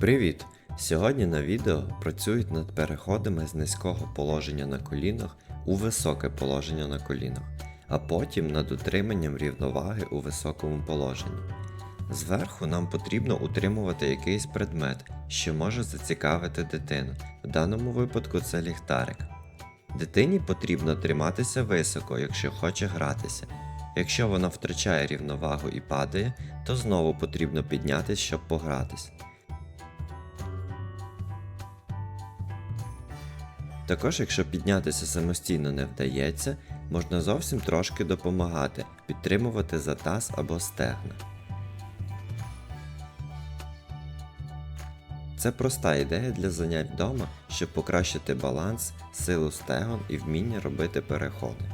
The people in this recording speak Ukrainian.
Привіт! Сьогодні на відео працюють над переходами з низького положення на колінах у високе положення на колінах, а потім над утриманням рівноваги у високому положенні. Зверху нам потрібно утримувати якийсь предмет, що може зацікавити дитину. В даному випадку це ліхтарик. Дитині потрібно триматися високо, якщо хоче гратися. Якщо вона втрачає рівновагу і падає, то знову потрібно піднятися, щоб погратись. Також, якщо піднятися самостійно не вдається, можна зовсім трошки допомагати, підтримувати за таз або стегна. Це проста ідея для занять вдома, щоб покращити баланс, силу стегон і вміння робити переходи.